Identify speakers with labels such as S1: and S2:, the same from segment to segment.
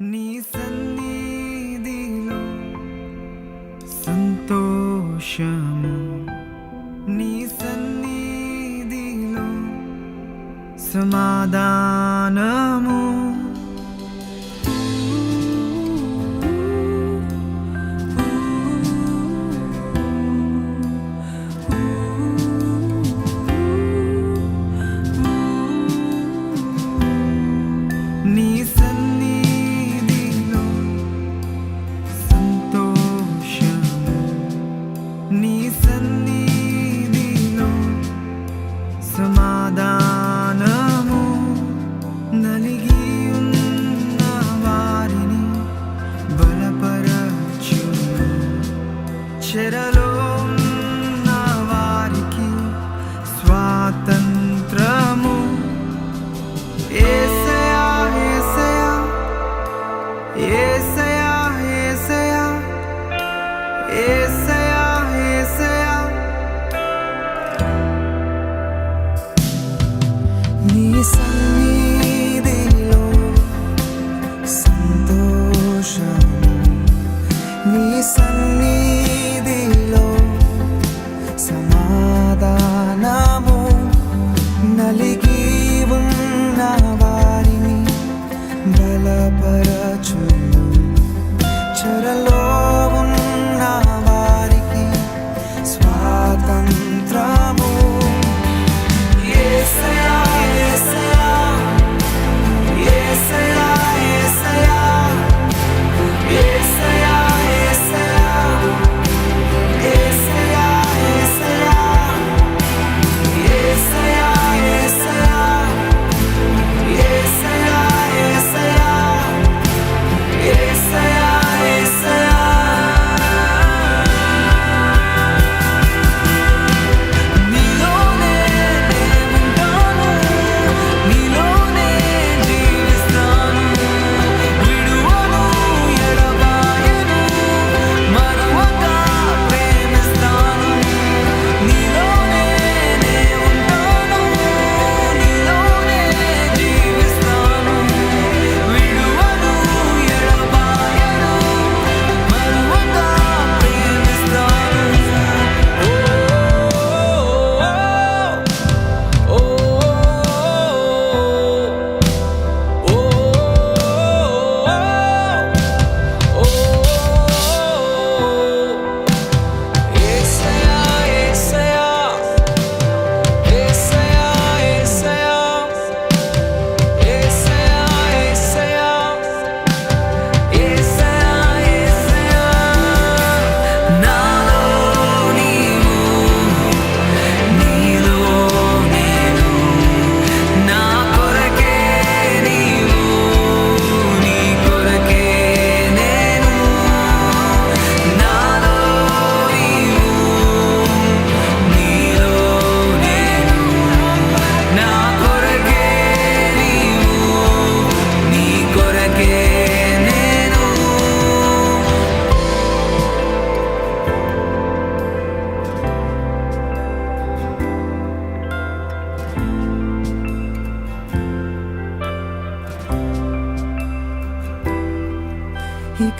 S1: నీ సన్నిధిలో సంతోషము. నీ సన్నిధిలో సమాధానము. tadhana mo naligid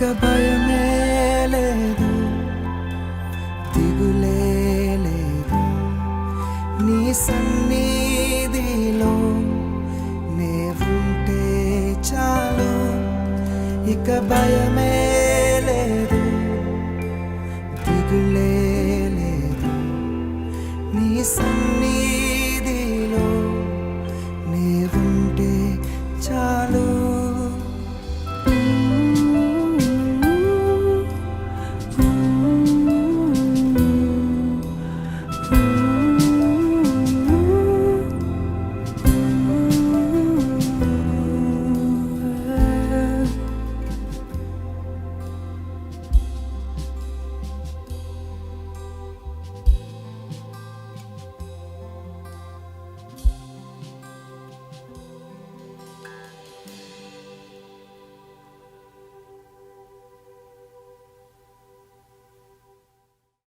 S1: ఇక భయమే లేదు. దిగులే లేదు. నీ సన్నిధిలో నే ఉంటే చాలు. ఇక భయమే లేదు. దిగులే లేదు. నీ సన్ని